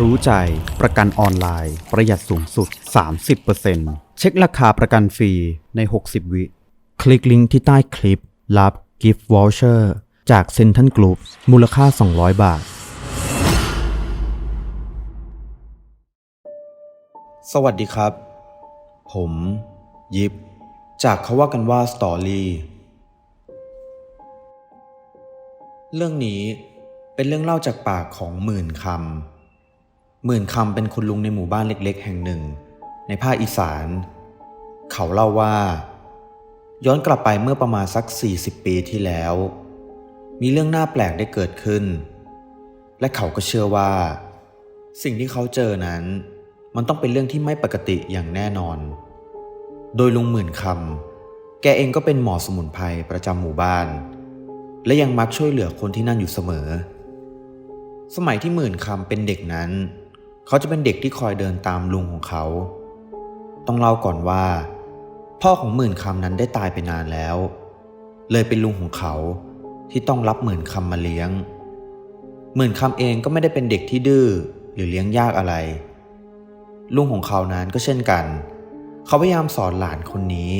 รู้ใจ ประกันออนไลน์ ประหยัดสูงสุด 30%เช็คราคาประกันฟรีใน 60 วิ คลิกลิงก์ที่ใต้คลิป รับกิฟต์วอลเชอร์จากเซนทันกรุ๊ปมูลค่า 200 บาท สวัสดีครับ ผม ยิบ จากเขาว่ากันว่าสตอรี่เรื่องนี้เป็นเรื่องเล่าจากปากของหมื่นคำ หมื่นคำเป็นคุณลุงในหมู่บ้านเล็กๆ แห่งหนึ่ง ในภาคอีสาน เขาเล่าว่า ย้อนกลับไปเมื่อประมาณสัก 40 ปีที่แล้ว มีเรื่องน่าแปลกได้เกิดขึ้น และเขาก็เชื่อว่า สิ่งที่เขาเจอนั้น มันต้องเป็นเรื่องที่ไม่ปกติอย่างแน่นอน โดยลุงหมื่นคำแกเองก็เป็นหมอสมุนไพรประจำหมู่บ้าน และยังมักช่วยเหลือคนที่นั่นอยู่เสมอ สมัยที่หมื่นคำเป็นเด็กนั้นเขาจะเป็นเด็กที่คอยเดินตามลุงของเขา ต้องเล่าก่อนว่า พ่อของหมื่นคำนั้นได้ตายไปนานแล้ว เลยเป็นลุงของเขาที่ต้องรับหมื่นคำมาเลี้ยง หมื่นคำเองก็ไม่ได้เป็นเด็กที่ดื้อหรือเลี้ยงยากอะไร ลุงของเขานั้นก็เช่นกัน เขาพยายามสอนหลานคนนี้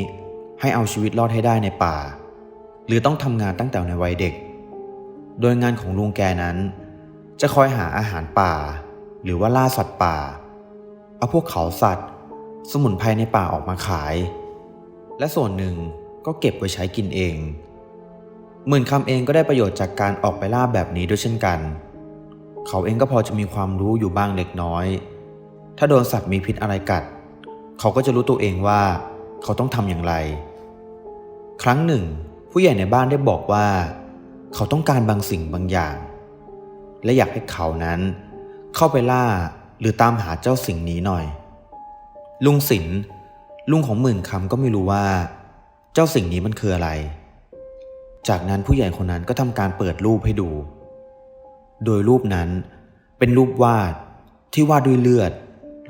ให้เอาชีวิตรอดให้ได้ในป่า หรือต้องทำงานตั้งแต่ในวัยเด็ก โดยงานของลุงแกนั้น จะคอยหาอาหารป่า หรือว่าล่าสัตว์ป่า เอาพวกเขาสัตว์ สมุนไพรในป่าออกมาขาย และส่วนหนึ่งก็เก็บไว้ใช้กินเอง หมื่นคำเองก็ได้ประโยชน์จากการออกไปล่าแบบนี้ด้วยเช่นกัน เขาเองก็พอจะมีความรู้อยู่บ้างเล็กน้อย ถ้าโดนสัตว์มีพิษอะไรกัด เขาก็จะรู้ตัวเองว่าเขาต้องทำอย่างไร ครั้งหนึ่ง ผู้ใหญ่ในบ้านได้บอกว่า เขาต้องการบางสิ่งบางอย่าง และอยากให้เขานั้น เข้าไปล่าหรือตามหาเจ้าสิ่งนี้หน่อย ลุงศิลป์ลุงของหมื่นคำก็ไม่รู้ว่า เจ้าสิ่งนี้มันคืออะไร จากนั้นผู้ใหญ่คนนั้นก็ทำการเปิดรูปให้ดู โดยรูปนั้นเป็นรูปวาดที่วาดด้วยเลือด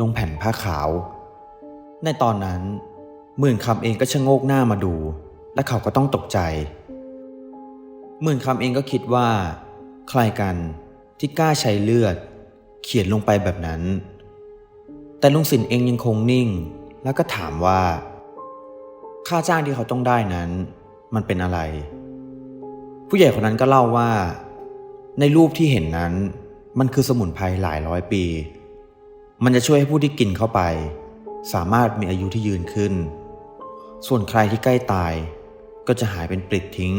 ลงแผ่นผ้าขาว ในตอนนั้นหมื่นคำเองก็ชะโงกหน้ามาดู และเขาก็ต้องตกใจหมื่นคำเองก็คิดว่า ใครกันที่กล้าใช้เลือด เขียนลงไปแบบนั้น แต่ลุงสินเองยังคงนิ่ง แล้วก็ถามว่า ค่าจ้างที่เขาต้องได้นั้น มันเป็นอะไร ผู้ใหญ่คนนั้นก็เล่าว่า ในรูปที่เห็นนั้น มันคือสมุนไพรหลายร้อยปี มันจะช่วยให้ผู้ที่กินเข้าไป สามารถมีอายุที่ยืนขึ้น ส่วนใครที่ใกล้ตาย ก็จะหายเป็นปลิดทิ้ง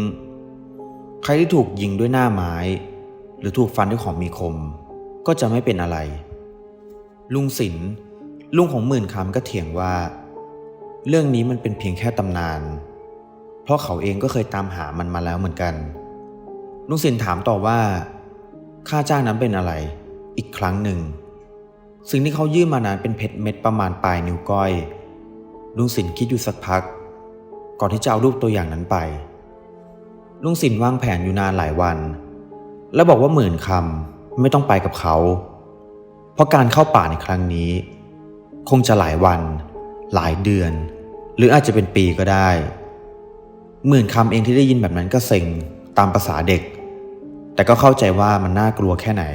ใครที่ถูกยิงด้วยหน้าไม้ หรือถูกฟันด้วยของมีคม ก็จะไม่เป็นอะไร ลุงศิลป์ลุงของหมื่นคำก็เถียงว่า เรื่องนี้มันเป็นเพียงแค่ตำนาน เพราะเขาเองก็เคยตามหามันมาแล้วเหมือนกัน ลุงศิลป์ถามต่อว่า ค่าจ้างนั้นเป็นอะไร อีกครั้งหนึ่ง สิ่งที่เขายื่นมานั้นเป็นเพชรเม็ดประมาณปลายนิ้วก้อย ลุงสินคิดอยู่สักพัก ก่อนที่จะเอารูปตัวอย่างนั้นไป ลุงสินวางแผนอยู่นานหลายวัน แล้วบอกว่าหมื่นคำ ไม่ต้องไปกับเขา เพราะการเข้าป่าในครั้งนี้ คงจะหลายวัน หลายเดือน หรืออาจจะเป็นปีก็ได้ หมื่นคำเองที่ได้ยินแบบนั้นก็เซ็งตามภาษาเด็ก แต่ก็เข้าใจว่ามันน่ากลัวแค่ไหน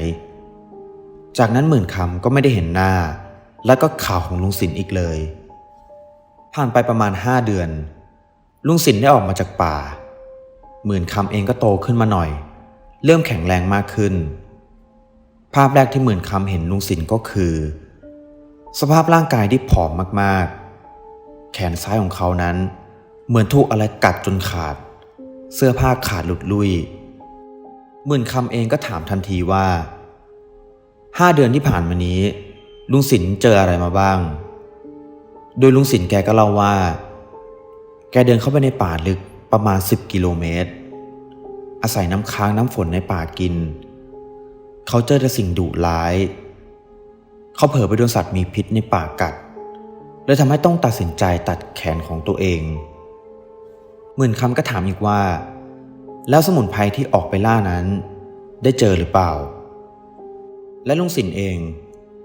จากนั้นหมื่นคำก็ไม่ได้เห็นหน้า และก็ข่าวของลุงสินอีกเลย ผ่านไปประมาณห้าเดือน ลุงสินได้ออกมาจากป่า หมื่นคำเองก็โตขึ้นมาหน่อย เริ่มแข็งแรงมากขึ้น ภาพแรกที่หมื่นคำเห็นลุงสินก็คือ สภาพร่างกายที่ผอมมากๆ แขนซ้ายของเขานั้น เหมือนถูกอะไรกัดจนขาด เสื้อผ้าขาดหลุดลุ่ยหมื่นคำเองก็ถามทันทีว่าห้าเดือนที่ผ่านมานี้ ลุงสินเจออะไรมาบ้าง โดยลุงสินแกก็เล่าว่า แกเดินเข้าไปในป่าลึกประมาณ 10 กิโลเมตร อาศัยน้ำค้างน้ำฝนในป่ากิน เขาเจอแต่สิ่งดุร้าย เขาเผลอไปโดนสัตว์มีพิษในป่ากัดเลยทำให้ต้องตัดสินใจตัดแขนของตัวเอง หมื่นคำก็ถามอีกว่า แล้วสมุนไพรที่ออกไปล่านั้น ได้เจอหรือเปล่า และลุงสินเอง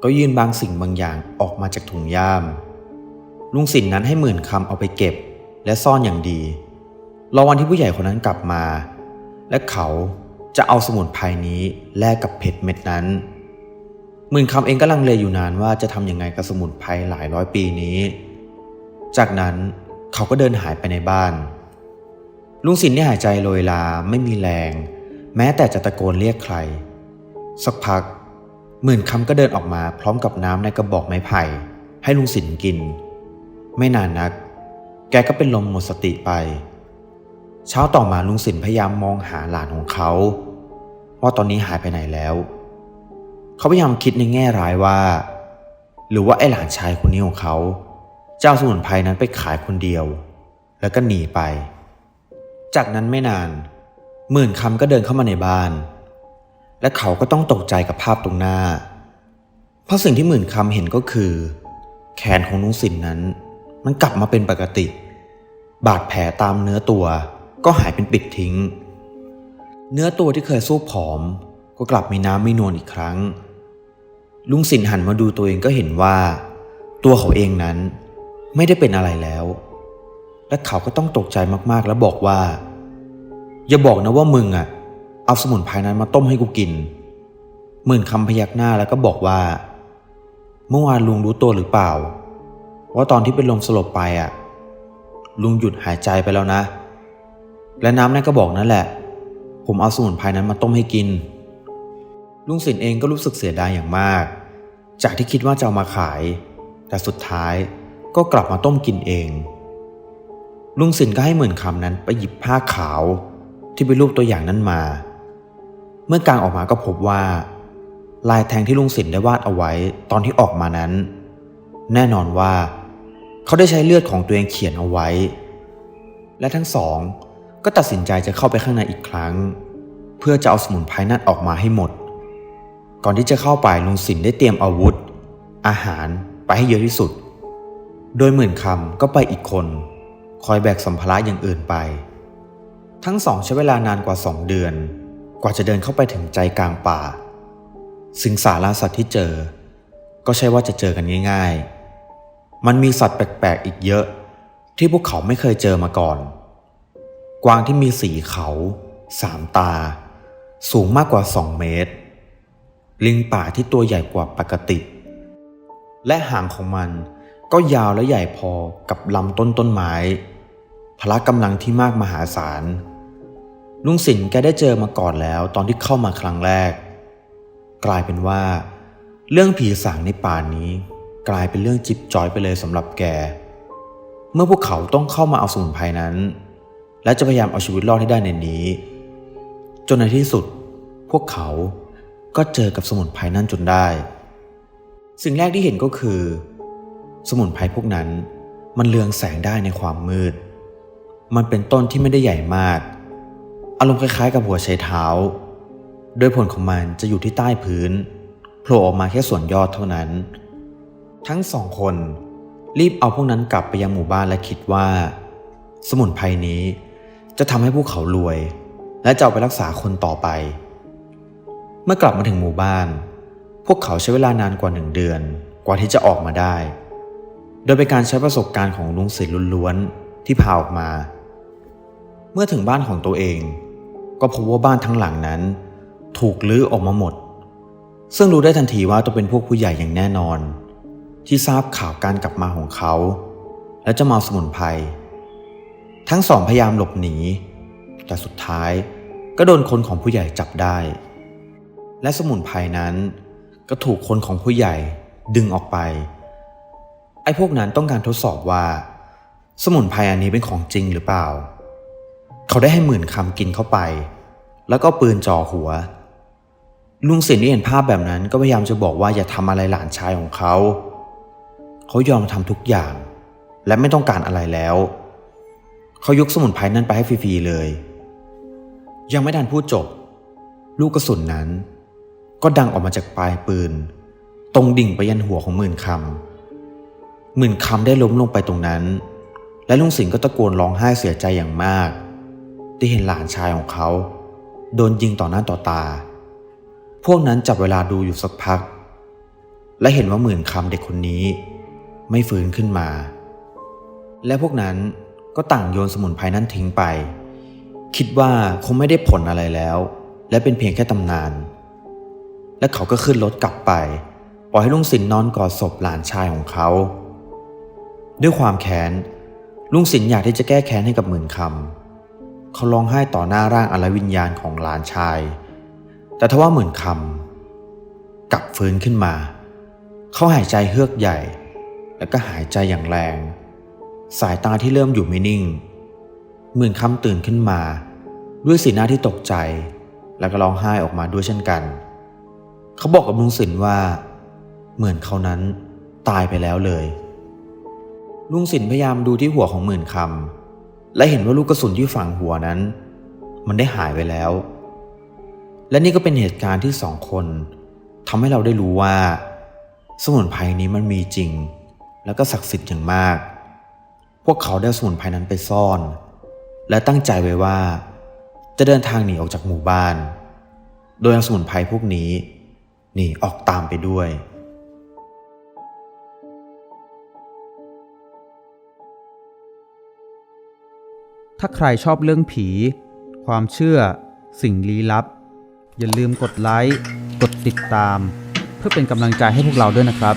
ก็ยื่นบางสิ่งบางอย่างออกมาจากถุงย่าม ลุงสินนั้นให้หมื่นคำเอาไปเก็บและซ่อนอย่างดี รอวันที่ผู้ใหญ่คนนั้นกลับมา และเขา จะเอาสมุนไพรนี้แลกกับเพชรเม็ดนั้นหมื่นคำเองก็ลังเลอยู่นานว่าจะทำยังไงกับสมุนไพรหลายร้อยปีนี้ จากนั้นเขาก็เดินหายไปในบ้าน ลุงสินได้หายใจโรยลาไม่มีแรง แม้แต่จะตะโกนเรียกใคร สักพัก หมื่นคำก็เดินออกมาพร้อมกับน้ำในกระบอกไม้ไผ่ ให้ลุงสินกิน ไม่นานนัก แกก็เป็นลมหมดสติไป เช้าต่อมาลุงสินพยายามมองหาหลานของเขา ว่าตอนนี้หายไปไหนแล้ว เขาพยายามคิดในแง่ร้ายว่า หรือว่าไอหลานชายคนนี้ของเขาจะเอาสมุนไพรนั้นไปขายคนเดียว แล้วก็หนีไป จากนั้นไม่นาน หมื่นคำก็เดินเข้ามาในบ้าน และเขาก็ต้องตกใจกับภาพตรงหน้า เพราะสิ่งที่หมื่นคำเห็นก็คือ แขนของลุงสินนั้น มันกลับมาเป็นปกติ บาดแผลตามเนื้อตัว ก็หายเป็นปิดทิ้ง เนื้อตัวที่เคยสู้ผอม ก็กลับมีน้ำไมีนวลอีกครั้ง ลุงสินหันมาดูตัวเองก็เห็นว่า ตัวเขาเองนั้นไม่ได้เป็นอะไรแล้ว และเขาก็ต้องตกใจมากๆแล้วบอกว่า อย่าบอกนะว่ามึงอะเอาสมุนไพรนั้นมาต้มให้กูกิน หมื่นคำพยักหน้าแล้วก็บอกว่า เมื่อวานลุงรู้ตัวหรือเปล่า ว่าตอนที่เป็นลมสลบไปอะลุงหยุดหายใจไปแล้วนะ และน้ำในกระบอกนั่นแหละ ผมเอาสมุนไพรนั้นมาต้มให้กิน ลุงสินเองก็รู้สึกเสียดายอย่างมาก จากที่คิดว่าจะเอามาขาย แต่สุดท้ายก็กลับมาต้มกินเอง ลุงสินก็ให้หมื่นคำนั้นไปหยิบผ้าขาวที่เป็นรูปตัวอย่างนั้นมา เมื่อกางออกมาก็พบว่า ลายแทงที่ลุงสินได้วาดเอาไว้ตอนที่ออกมานั้น แน่นอนว่า เขาได้ใช้เลือดของตัวเองเขียนเอาไว้ และทั้งสอง ก็ตัดสินใจจะเข้าไปข้างในอีกครั้ง เพื่อจะเอาสมุนไพรนั่นออกมาให้หมด ก่อนที่จะเข้าไปลุงสินได้เตรียมอาวุธ อาหารไปให้เยอะที่สุด โดยหมื่นคำก็ไปอีกคน คอยแบกสัมภาระอย่างอื่นไป ทั้งสองใช้เวลานานกว่าสองเดือน กว่าจะเดินเข้าไปถึงใจกลางป่า สิงสาราสัตว์ที่เจอ ก็ใช่ว่าจะเจอกันง่าย ๆ มันมีสัตว์แปลกๆอีกเยอะ ที่พวกเขาไม่เคยเจอมาก่อน กวางที่มีสีเขาสามตา สูงมากกว่าสองเมตร ลิงป่าที่ตัวใหญ่กว่าปกติ และหางของมันก็ยาวและใหญ่พอกับลำต้นต้นไม้ พละกำลังที่มากมหาศาล ลุงสินแกได้เจอมาก่อนแล้วตอนที่เข้ามาครั้งแรก กลายเป็นว่า เรื่องผีสางในป่านี้ กลายเป็นเรื่องจิบจอยไปเลยสำหรับแก เมื่อพวกเขาต้องเข้ามาเอาสมุนไพรนั้น และจะพยายามเอาชีวิตรอดให้ได้ในนี้ จนในที่สุด พวกเขาก็เจอกับสมุนไพรนั่นจนได้ สิ่งแรกที่เห็นก็คือ สมุนไพรพวกนั้นมันเลืองแสงได้ในความมืด มันเป็นต้นที่ไม่ได้ใหญ่มาก อารมณ์คล้ายๆ กับหัวไชเท้า โดยผลของมันจะอยู่ที่ใต้พื้นโผล่ออกมาแค่ส่วนยอดเท่านั้น ทั้งสองคนรีบเอาพวกนั้นกลับไปยังหมู่บ้านและคิดว่า สมุนไพรนี้ จะทำให้พวกเขารวย และจะเอาไปรักษาคนต่อไป เมื่อกลับมาถึงหมู่บ้าน พวกเขาใช้เวลานานกว่าหนึ่งเดือน กว่าที่จะออกมาได้ โดยเป็นการใช้ประสบการณ์ของลุงศิลล้วนๆที่พาออกมา เมื่อถึงบ้านของตัวเอง ก็พบว่าบ้านทั้งหลังนั้น ถูกลื้อออกมาหมด ซึ่งรู้ได้ทันทีว่าต้องเป็นพวกผู้ใหญ่อย่างแน่นอน ที่ทราบข่าวการกลับมาของเขา และจะมาสมุนไพร ทั้งสองพยายามหลบหนี แต่สุดท้ายก็โดนคนของผู้ใหญ่จับได้ และสมุนไพรนั้นก็ถูกคนของผู้ใหญ่ดึงออกไป ไอ้พวกนั้นต้องการทดสอบว่า สมุนไพรอันนี้เป็นของจริงหรือเปล่า เขาได้ให้หมื่นคำกินเข้าไป แล้วก็ปืนจ่อหัว ลุงสินที่เห็นภาพแบบนั้นก็พยายามจะบอกว่าอย่าทำอะไรหลานชายของเขา เขายอมทำทุกอย่าง และไม่ต้องการอะไรแล้ว เขายกสมุนไพรนั้นไปให้ฟรีๆเลย ยังไม่ทันพูดจบ ลูกกระสุนนั้น ก็ดังออกมาจากปลายปืน ตรงดิ่งไปยันหัวของหมื่นคำหมื่นคำได้ล้มลงไปตรงนั้น และลุงสิงห์ก็ตะโกนร้องไห้เสียใจอย่างมาก ที่เห็นหลานชายของเขา โดนยิงต่อหน้าต่อตา พวกนั้นจับเวลาดูอยู่สักพัก และเห็นว่าหมื่นคำเด็กคนนี้ ไม่ฟื้นขึ้นมา และพวกนั้น ก็ต่างโยนสมุนไพรนั้นทิ้งไป คิดว่าคงไม่ได้ผลอะไรแล้ว และเป็นเพียงแค่ตำนาน และเขาก็ขึ้นรถกลับไป ปล่อยให้ลุงสินนอนกอดศพหลานชายของเขา ด้วยความแค้นลุงสินอยากที่จะแก้แค้นให้กับหมื่นคำเขาร้องไห้ต่อหน้าร่างอลวิญญาณของหลานชาย แต่ทว่าหมื่นคำกลับฟื้นขึ้นมา เขาหายใจเฮือกใหญ่ แล้วก็หายใจอย่างแรง สายตาที่เริ่มอยู่ไม่นิ่ง เหมื่นคำตื่นขึ้นมา ด้วยสีหน้าที่ตกใจ แล้วก็ร้องไห้ออกมาด้วยเช่นกัน เขาบอกกับลุงสินว่า เหมือนเขานั้นตายไปแล้วเลย ลุงสินพยายามดูที่หัวของหมื่นคำและเห็นว่าลูกกระสุนที่ฝังหัวนั้น มันได้หายไปแล้ว และนี่ก็เป็นเหตุการณ์ที่สองคนทำให้เราได้รู้ว่า สมุนไพรนี้มันมีจริง แล้วก็ศักดิ์สิทธิ์อย่างมาก วกเขาได้สมุนไพรนั้นไปซ่อน และตั้งใจไว้ว่า จะเดินทางหนีออกจากหมู่บ้าน โดยเอาสมุนไพรพวกนี้หนีออกตามไปด้วย ถ้าใครชอบเรื่องผี ความเชื่อ สิ่งลี้ลับ อย่าลืมกดไลค์ กดติดตาม เพื่อเป็นกำลังใจให้พวกเราด้วยนะครับ